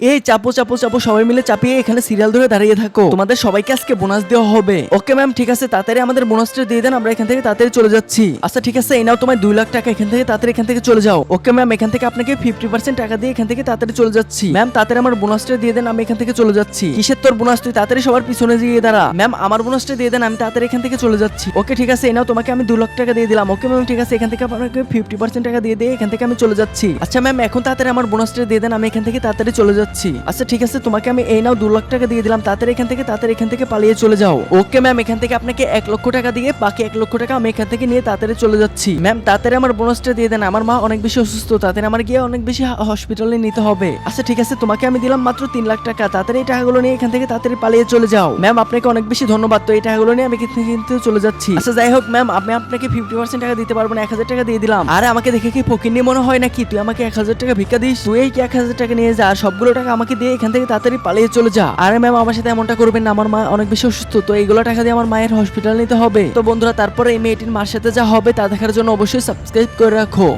এই চাপো চাপো চাপো সবাই মিলে চাপিয়ে এখানে সিরিয়াল ধরে দাঁড়িয়ে থাকো তোমাদের সবাইকে আজকে বোনাস দেওয়া হবে ওকে ম্যাম ঠিক আছে তাড়াতাড়ি আমাদের বোনাসটা দিয়ে দেন আমরা এখান থেকে তাড়াতাড়ি চলে যাচ্ছি আচ্ছা ঠিক আছে এই নাও তোমার দুই লাখ টাকা এখান থেকে তাড়াতাড়ি এখান থেকে চলে যাও ওকে ম্যাম এখান থেকে আপনাকে ফিফটি পার্সেন্ট টাকা দিয়ে এখান থেকে তাড়াতাড়ি চলে যাচ্ছি ম্যাম তাড়াতাড়ি আমার বোনাসটা দিয়ে দেন আমি এখান থেকে চলে যাচ্ছি কিসের তোর বোনাস তুই তাড়াতাড়ি সবার পিছনে দিয়ে দাঁড়া ম্যাম আমার বোনাসটা দিয়ে দেন আমি তাড়াতাড়ি এখান থেকে চলে যাচ্ছি ওকে ঠিক আছে এই নাও তোমাকে আমি দু লাখ টাকা দিয়ে দিলাম ওকে ম্যাম ঠিক আছে এখান থেকে আপনাকে ফিফটি পার্সেন্ট টাকা দিয়ে দিয়ে এখান থেকে আমি চলে যাচ্ছি আচ্ছা ম্যাম এখন তাড়াতাড়ি আমার বোনাসটা দিয়ে দেন আমি এখান থেকে তাড়াতাড়ি চলে যাচ্ছি আচ্ছা ঠিক আছে, তোমাকে আমি এই নাও দু লাখ টাকা দিয়ে দিলাম, তাড়াতাড়ি এখান থেকে, তাড়াতাড়ি এখান থেকে পালিয়ে চলে যাও। ওকে ম্যাম এখান থেকে আপনাকে এক লক্ষ টাকা দিয়ে, বাকি এক লক্ষ টাকা আমি এখান থেকে নিয়ে তাড়াতাড়ি চলে যাচ্ছি। ম্যাম তাড়াতাড়ি আমার বোনাসটা দিয়ে দেন, আমার মা অনেক বেশি অসুস্থ, তাড়াতাড়ি আমার গিয়ে অনেক বেশি হসপিটালে নিতে হবে। আচ্ছা ঠিক আছে, তোমাকে আমি দিলাম মাত্র তিন লাখ টাকা, তাড়াতাড়ি এই টাকাগুলো নিয়ে এখান থেকে তাড়াতাড়ি পালিয়ে চলে যাও। ম্যাম আপনাকে অনেক বেশি ধন্যবাদ, তো এই টাকাগুলো নিয়ে আমি কিন্তু চলে যাচ্ছি। আচ্ছা যাই হোক ম্যাম আমি আপনাকে ফিফটি পার্সেন্ট টাকা দিতে পারব না, এক হাজার টাকা দিয়ে দিলাম। আর, আমাকে দেখে কি নিয়ে মনে হয় নাকি? তুই আমাকে এক হাজার টাকা ভিক্ষা দিস, তুই কি এক হাজার টাকা নিয়ে যা, সবগুলো টাকা আমাকে দিয়ে এখান থেকে তাড়াতাড়ি পালিয়ে চলে যা। আর ম্যাম আমার সাথে এমনটা করবেন না। আমার মা অনেক বেশি অসুস্থ, তো এইগুলো টাকা দিয়ে আমার মায়ের হসপিটাল নিতে হবে। তো বন্ধুরা, তারপরে এই মেয়েটির মার সাথে যা হবে তা দেখার জন্য অবশ্যই সাবস্ক্রাইব করে রাখো।